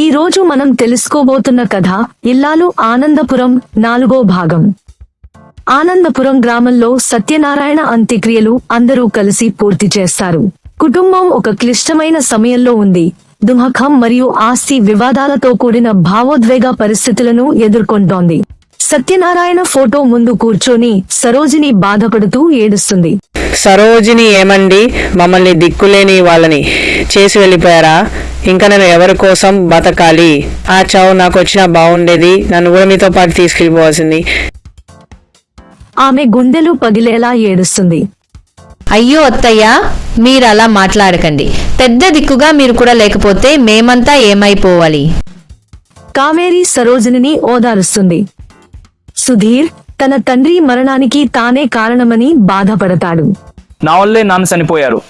ఈ రోజు మనం తెలుసుకోబోతున్న కథ ఇల్లాలు ఆనందపురం నాలుగో భాగం. ఆనందపురం గ్రామంలో సత్యనారాయణ అంత్యక్రియలు అందరూ కలిసి పూర్తి చేస్తారు. కుటుంబం ఒక క్లిష్టమైన సమయంలో ఉంది. దుమఖం మరియు ఆస్తి వివాదాలతో కూడిన భావోద్వేగ పరిస్థితులను ఎదుర్కొంటోంది. సత్యనారాయణ ఫోటో ముందు కూర్చొని సరోజిని బాధపడుతూ ఏడుస్తుంది. సరోజిని ఏమండి? మమ్మల్ని దిక్కులేని వాళ్ళని చేసి వెళ్ళిపోయారా? ఇంకా నేను ఎవరి కోసం బతకాలి? ఆ చావు నాకు వచ్చినా బాగుండేది. నన్ను కూడా మీతో పాటు తీసుకెళ్ళిపోవాల్సింది. ఆమె గుండెలు పగిలేలా ఏడుస్తుంది. అయ్యో అత్తయ్య మీరు అలా మాట్లాడకండి. పెద్ద దిక్కుగా మీరు కూడా లేకపోతే మేమంతా ఏమైపోవాలి? కావేరి సరోజిని ఓదారుస్తుంది. సుధీర్ తన తండ్రి మరణానికి తానే కారణమని బాధపడతాడు. నా వల్లే నాన్న చనిపోయారు.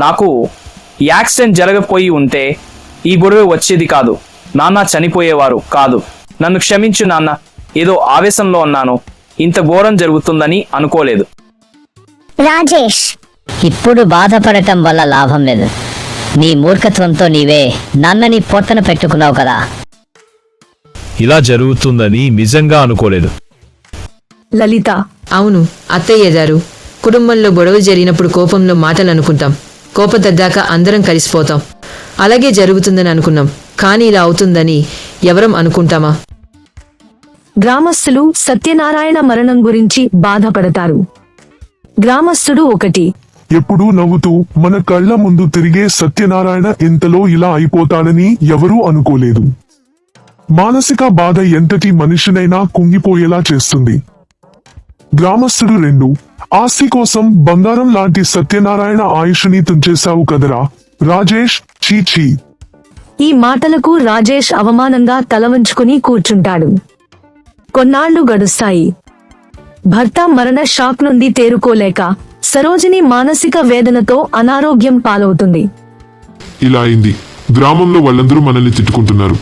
నాకు యాక్సిడెంట్ జరగపోయి ఉంటే ఈ గొడవ వచ్చేది కాదు. నాన్న చనిపోయేవారు కాదు. నన్ను క్షమించు నాన్న. ఏదో ఆవేశంలో ఉన్నాను. ఇంత ఘోరం జరుగుతుందని అనుకోలేదు. రాజేష్ ఇప్పుడు బాధపడటం వల్ల లాభం లేదు. నీ మూర్ఖత్వంతో నీవే నన్నని పొట్టన పెట్టుకున్నావు కదా. ఇలా జరుగుతుందని నిజంగా అనుకోలేదు. లలిత అవును అత్తయ్య గారు. కుటుంబంలో గొడవ జరిగినప్పుడు కోపంలో మాటలు అనుకుంటాం కోపం తగ్గాక అందరం కలిసిపోతాం. అలాగే జరుగుతుందని అనుకున్నాం. కానీ ఇలా అవుతుందని ఎవరం అనుకుంటామా? గ్రామస్తులు సత్యనారాయణ మరణం గురించి బాధపడతారు. గ్రామస్తుడు ఒకటి. ఎప్పుడూ నవ్వుతూ మన కళ్ళ ముందు తిరిగే సత్యనారాయణ ఇంతలో ఇలా అయిపోతాడని ఎవరూ అనుకోలేదు. మానసిక బాధ ఎంతటి మనిషినైనా కుంగిపోయేలా చేస్తుంది. గ్రామస్తుడు రెండు. ఆస్తి కోసం బంగారం లాంటి సత్యనారాయణ ఆయుష్ని తుంచేశావు కదరా? రాజేష్ చీచీ ఈ మాటలకు రాజేష్ అవమానంగా తలవంచుకుని కూర్చుంటాడు. కొన్నాళ్ళు గడుస్తాయి. భర్త మరణ షాక్ నుండి తేరుకోలేక సరోజిని మానసిక వేదనతో అనారోగ్యం పాలవుతుంది. ఇలా అయింది. గ్రామంలో వాళ్ళందరూ మనల్ని తిట్టుకుంటున్నారు.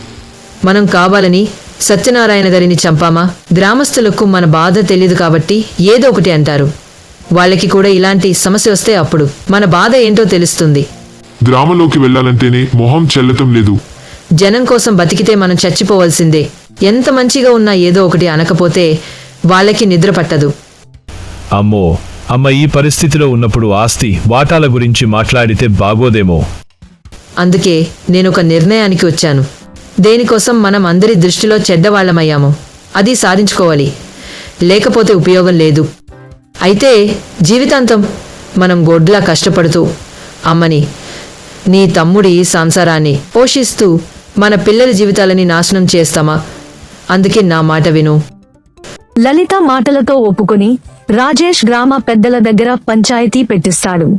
మనం కావాలని సత్యనారాయణ గారిని చంపామా? గ్రామస్తులకు మన బాధ తెలియదు కాబట్టి ఏదో ఒకటి అంటారు. వాళ్ళకి కూడా ఇలాంటి సమస్య వస్తే అప్పుడు మన బాధ ఏంటో తెలుస్తుంది. గ్రామంలోకి వెళ్ళాలంటేనే మొహం చెల్లటం లేదు. జనం కోసం బతికితే మనం చచ్చిపోవలసిందే. ఎంత మంచిగా ఉన్నా ఏదో ఒకటి అనకపోతే వాళ్ళకి నిద్ర పట్టదు. అమ్మో అమ్మ ఈ పరిస్థితిలో ఉన్నప్పుడు ఆస్తి వాటాల గురించి మాట్లాడితే బాగోదేమో. అందుకే నేను ఒక నిర్ణయానికి వచ్చాను. దేనికోసం మనం అందరి దృష్టిలో చెడ్డవాళ్ళమయ్యాము అది సాధించుకోవాలి. లేకపోతే ఉపయోగం లేదు. అయితే జీవితాంతం మనం గొడ్లా కష్టపడుతూ అమ్మని నీ తమ్ముడి సంసారాన్ని పోషిస్తూ మన పిల్లల జీవితాలని నాశనం చేస్తామా? అందుకే నా మాట విను. లలిత మాటలతో ఒప్పుకొని రాజేష్ గ్రామ పెద్దల దగ్గర పంచాయతీ పెట్టిస్తాడు.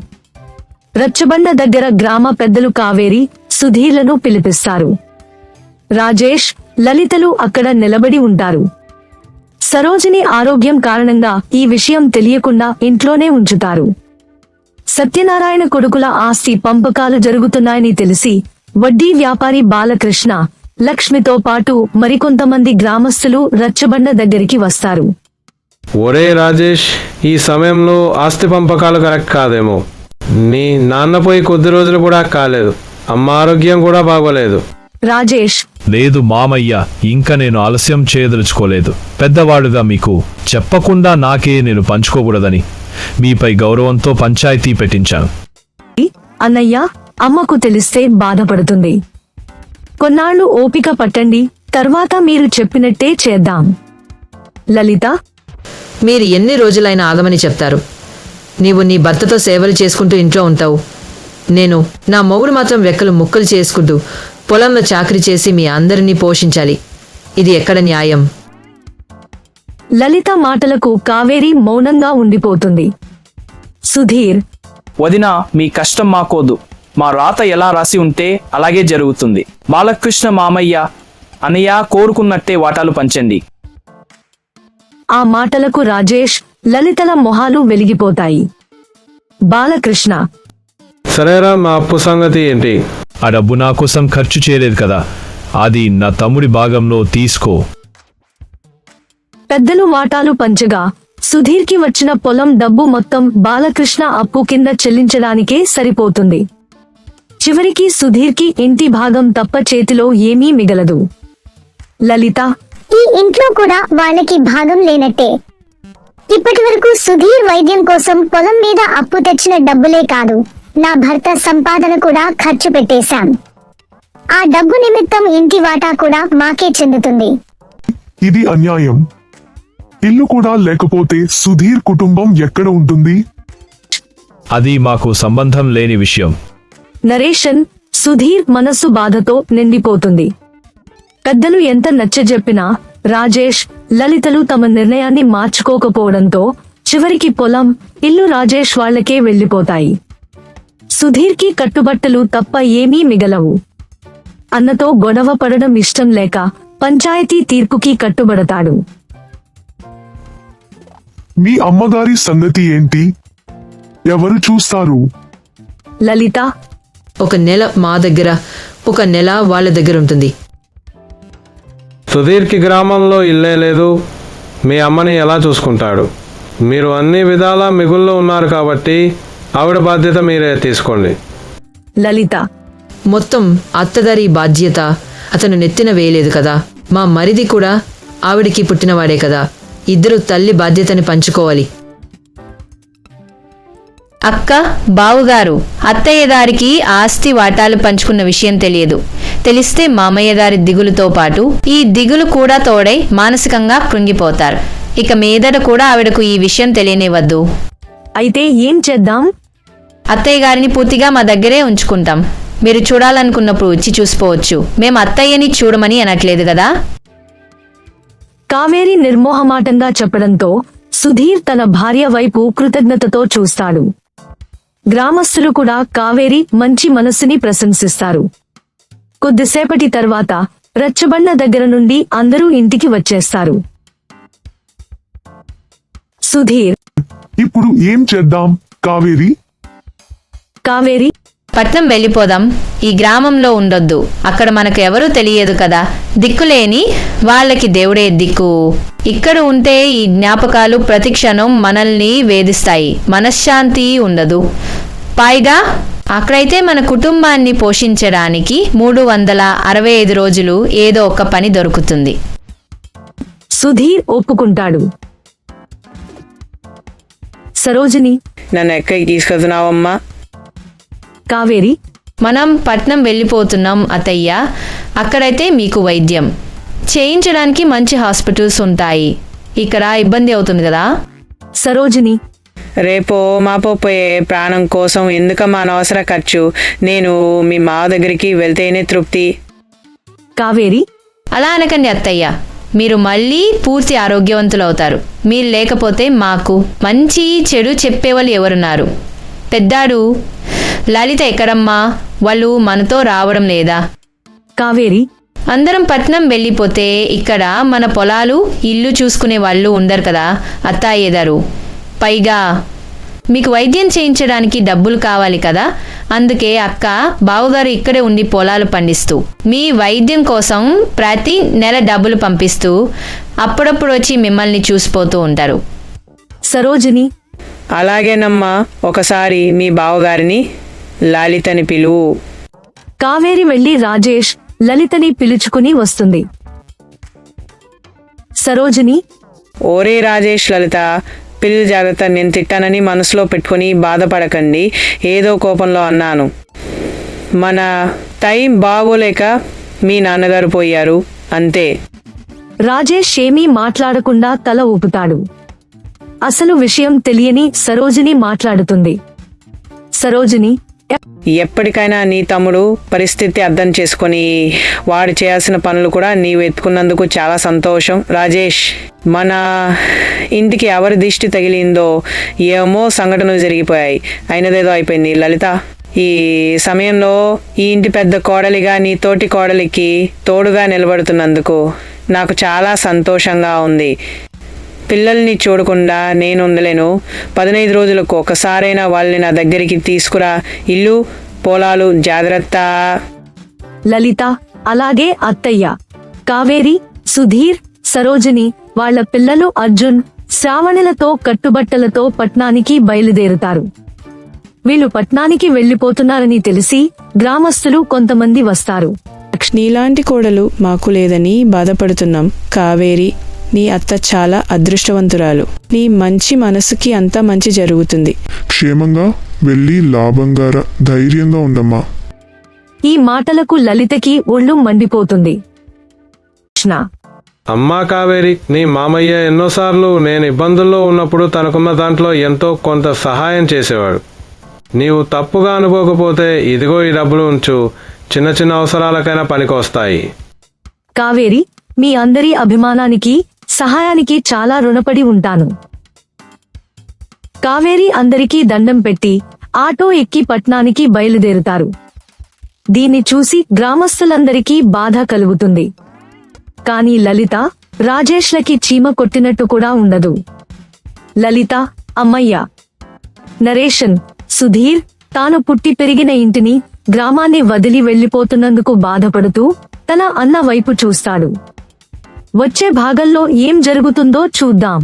రచ్చబండ దగ్గర గ్రామ పెద్దలు కావేరి సుధీర్లను పిలిపిస్తారు. రాజేష్ లలితలు అక్కడ నిలబడి ఉంటారు. సరోజిని ఆరోగ్యం కారణంగా ఈ విషయం తెలియకుండా ఇంట్లోనే ఉంచుతారు. సత్యనారాయణ కొడుకుల ఆస్తి పంపకాలు జరుగుతున్నాయని తెలిసి వడ్డీ వ్యాపారి బాలకృష్ణ లక్ష్మితో పాటు మరికొంతమంది గ్రామస్తులు రచ్చబండ దగ్గరికి వస్తారు. ఒరే రాజేష్ ఈ సమయంలో ఆస్తి పంపకాలు కరెక్ట్ కాదేమో. నీ నాన్న పోయి కొద్ది రోజులు కూడా కాలేదు. అమ్మ ఆరోగ్యం కూడా బాగోలేదు. రాజేష్. లేదు మామయ్య ఇంకా నేను ఆలస్యం చేయదలుచుకోలేదు. పెద్దవాడుగా మీకు చెప్పకుండా నాకే నేను పంచుకోకూడదని. మీపై గౌరవంతో పంచాయతీ పెట్టించాను. అన్నయ్య అమ్మకు తెలిస్తే బాధపడుతుంది. కొన్నాళ్ళు ఓపిక పట్టండి తర్వాత మీరు చెప్పినట్టే చేద్దాం. లలిత మీరు ఎన్ని రోజులైనా ఆగమని చెప్తారు. నీవు నీ భర్తతో సేవలు చేసుకుంటూ ఇంట్లో ఉంటావు. నేను నా మొగుడు మాత్రం వెక్కలు ముక్కలు చేసుకుంటూ పొలంలో చాకరీ చేసి మీ అందరినీ పోషించాలి. ఇది ఎక్కడ న్యాయం? లలిత మాటలకు కావేరి మౌనంగా ఉండిపోతుంది. సుధీర్ వదిన మీ కష్టం మాకోదు. మా రాత ఎలా రాసి ఉంటే అలాగే జరుగుతుంది. బాలకృష్ణ మామయ్య అనయ్య కోరుకున్నట్టే వాటాలు పంచండి. ఆ మాటలకు రాజేష్ లలితల మొహాలు వెలిగిపోతాయి. బాలకృష్ణ సరేరా మా అప్పు సంగతి ఏంటి? ఆ డబ్బు నా కోసం ఖర్చు చేయలేదు కదా. అది నా తమ్ముడి భాగంలో తీసుకో. పెద్దలు వాటాలు పంచగా సుధీర్కి వచ్చిన పొలం డబ్బు మొత్తం బాలకృష్ణ అప్పు కింద చెల్లించడానికే సరిపోతుంది. చివరికి సుధీర్కి ఇంటి భాగం తప్ప చేతిలో ఏమీ మిగలదు. లలిత ఈ ఇంట్లో కూడా వాళ్ళకి భాగం లేనట్టే. ఇప్పటి వరకు సుధీర్ వైద్యం కోసం పొలం మీద అప్పు తెచ్చిన డబ్బులే కాదు. నా భర్త సంపాదన కూడా ఖర్చు పెట్టేశాం. ఆ డబ్బు నిమిత్తం ఇంటి వాటా కూడా మాకే చెందుతుంది. ఇది అన్యాయం. ఇల్లు కూడా లేకపోతే సుధీర్ కుటుంబం ఎక్కడ ఉంటుంది? అది మాకు సంబంధం లేని విషయం. నరేషన్ సుధీర్ మనస్సు బాధతో నిండిపోతుంది. పెద్దలు ఎంత నచ్చజెప్పినా రాజేష్ లలితలు తమ నిర్ణయాన్ని మార్చుకోకపోవడంతో చివరికి పొలం ఇల్లు రాజేష్ వాళ్ళకే వెళ్ళిపోతాయి సుధీర్కి కట్టుబట్టలు తప్ప ఏమీ మిగలవు. అన్నతో గొడవ పడడం ఇష్టం లేక పంచాయతీ తీర్పుకి కట్టుబడతాడు. మీ అమ్మగారి సంగతి ఏంటి? ఎవరు చూస్తారు? లలిత ఒక నెల మా దగ్గర ఒక నెల వాళ్ళ దగ్గర ఉంటుంది. సుధీర్కి గ్రామంలో ఇల్లే లేదు. మీ అమ్మని ఎలా చూసుకుంటాడు? మీరు అన్ని విధాలా మిగుల్లో ఉన్నారు కాబట్టి ఆవిడ బాధ్యత మీరే తీసుకోండి. లలిత మొత్తం అత్తగారి బాధ్యత అతను నెత్తిన వేయలేదు కదా. మా మరిది కూడా ఆవిడికి పుట్టినవాడే కదా. ఇద్దరు తల్లి బాధ్యతని పంచుకోవాలి. అక్క బావుగారు అత్తయ్య దారికి ఆస్తి వాటాలు పంచుకున్న విషయం తెలియదు. తెలిస్తే మామయ్య దారి దిగులుతో పాటు ఈ దిగులు కూడా తోడై మానసికంగా కృంగిపోతారు. ఇక మీదట కూడా ఆవిడకు ఈ విషయం తెలియనివ్వద్దు. అయితే ఏం చేద్దాం? అత్తయ్య గారిని పూర్తిగా మా దగ్గరే ఉంచుకుంటాం. మీరు చూడాలనుకున్నప్పుడు వచ్చి చూసిపోవచ్చు. మేము అత్తయ్యని చూడమని అనట్లేదు కదా? కావేరి నిర్మోహమాటంగా చెప్పడంతో సుధీర్ తన భార్య వైపు కృతజ్ఞతతో చూస్తాడు. గ్రామస్తులు కూడా కావేరి మంచి మనస్సుని ప్రశంసిస్తారు. కొద్దిసేపటి తర్వాత రచ్చబండ దగ్గర నుండి అందరూ ఇంటికి వచ్చేస్తారు. సుధీర్ ఇప్పుడు ఏం చేద్దాం కావేరి? కావేరి? పట్నం వెళ్ళిపోదాం. ఈ గ్రామంలో ఉండొద్దు. అక్కడ మనకు ఎవరూ తెలియదు కదా. దిక్కులేని వాళ్ళకి దేవుడే దిక్కు. ఇక్కడ ఉంటే ఈ జ్ఞాపకాలు ప్రతి క్షణం మనల్ని వేధిస్తాయి. మనశ్శాంతి ఉండదు. పైగా అక్కడైతే మన కుటుంబాన్ని పోషించడానికి మూడు వందల అరవై ఐదు రోజులు ఏదో ఒక పని దొరుకుతుంది. సుధీర్ ఒప్పుకుంటాడు. సరోజిని? నన్ను ఎక్కడికి తీసుకెళ్తున్నావమ్మా? కావేరి మనం పట్నం వెళ్ళిపోతున్నాం అత్తయ్య. అక్కడైతే మీకు వైద్యం. చేయించడానికి మంచి హాస్పిటల్స్ ఉంటాయి. ఇక్కడ ఇబ్బంది అవుతుంది కదా? సరోజిని. రేపో మాపో పోయే ప్రాణం కోసం ఎందుకమ్మా అనవసర ఖర్చు? నేను మీ మావ దగ్గరికి వెళ్తేనే తృప్తి. కావేరి. అలా అనకండి అత్తయ్య. మీరు మళ్ళీ పూర్తి ఆరోగ్యవంతులు అవుతారు. మీరు లేకపోతే మాకు మంచి చెడు చెప్పేవాళ్ళు ఎవరున్నారు? పెద్దాడు లలిత ఎక్కడమ్మా? వాళ్ళు మనతో రావడం లేదా? కావేరి. అందరం పట్నం వెళ్ళిపోతే ఇక్కడ మన పొలాలు ఇల్లు చూసుకునే వాళ్ళు ఉండరు కదా అత్తాయేదారు. పైగా మీకు వైద్యం చేయించడానికి డబ్బులు కావాలి కదా అందుకే అక్క బావగారు ఇక్కడే ఉండి పొలాలు పండిస్తూ మీ వైద్యం కోసం ప్రతి నెల డబ్బులు పంపిస్తూ అప్పుడప్పుడు వచ్చి మిమ్మల్ని చూసిపోతూ ఉంటారు. సరోజిని అలాగేనమ్మా ఒకసారి మీ బావగారిని లాలితని పిలువు కావేరి వెళ్ళి రాజేష్ లలితని పిలుచుకుని వస్తుంది. సరోజిని ఓరే రాజేష్ లలిత పిల్లలు జాగ్రత్త నేను తిట్టానని మనసులో పెట్టుకొని బాధపడకండి ఏదో కోపంలో అన్నాను. మన టైం బాగోలేక మీ నాన్నగారు పోయారు అంతే. రాజేష్ ఏమీ మాట్లాడకుండా తల ఊపుతాడు. అసలు విషయం తెలియని సరోజిని మాట్లాడుతుంది. సరోజిని ఎప్పటికైనా నీ తమ్ముడు పరిస్థితి అర్థం చేసుకొని వాడు చేయాల్సిన పనులు కూడా నీవు ఎత్తుకున్నందుకు చాలా సంతోషం. రాజేష్ మన ఇంటికి ఎవరి దిష్టి తగిలిందో ఏమో సంఘటనలు జరిగిపోయాయి. అయినదేదో అయిపోయింది. లలిత ఈ సమయంలో ఈ ఇంటి పెద్ద కోడలిగా నీ తోటి కోడలికి తోడుగా నిలబడుతున్నందుకు నాకు చాలా సంతోషంగా ఉంది. పిల్లల్ని చూడకుండా నేను ఉండలేను. పదినైదు రోజులకు ఒకసారైనా వాళ్ళని నా దగ్గరికి తీసుకురా. ఇల్లు పొలాలు జాగ్రత్త. లలిత అలాగే అత్తయ్య. కావేరి సుధీర్ సరోజిని వాళ్ళ పిల్లలు అర్జున్ శ్రావణులతో కట్టుబట్టలతో పట్నానికి బయలుదేరుతారు. వీళ్ళు పట్నానికి వెళ్ళిపోతున్నారని తెలిసి గ్రామస్తులు కొంతమంది వస్తారు. నీలాంటి కోడలు మాకు లేదని బాధపడుతున్నాం. కావేరి నీ అత్త చాలా అదృష్టవంతురాలు. నీ మంచి మనసుకి అంతా మంచి జరుగుతుంది. క్షేమంగా వెళ్ళి లాభంగా రా. ధైర్యంగా ఉండమ్మా. ఈ మాటలకు లలితకి ఒళ్ళు మండిపోతుంది. కృష్ణ. అమ్మా కావేరి నీ మామయ్య ఎన్నోసార్లు నేను ఇబ్బందుల్లో ఉన్నప్పుడు తనకున్న దాంట్లో ఎంతో కొంత సహాయం చేసేవాడు. నీవు తప్పుగా అనుకోకపోతే ఇదిగో ఈ డబ్బులు ఉంచు. చిన్న చిన్న అవసరాలకైనా పనికొస్తాయి. కావేరి మీ అందరి అభిమానానికి సహాయానికి చాలా రుణపడి ఉంటాను. కావేరి అందరికీ దండం పెట్టి ఆటో ఎక్కి పట్నానికి బయలుదేరుతారు. దీన్ని చూసి గ్రామస్తులందరికీ బాధ కలుగుతుంది. కాని లలిత రాజేష్లకి చీమ కొట్టినట్టు కూడా ఉండదు. లలిత అమ్మయ్య! నరేషన్ సుధీర్ తాను పుట్టి పెరిగిన ఇంటిని గ్రామాన్ని వదిలి వెళ్ళిపోతున్నందుకు బాధపడుతూ తన అన్న వైపు చూస్తాడు. వచ్చే భాగంలో ఏం జరుగుతుందో చూద్దాం.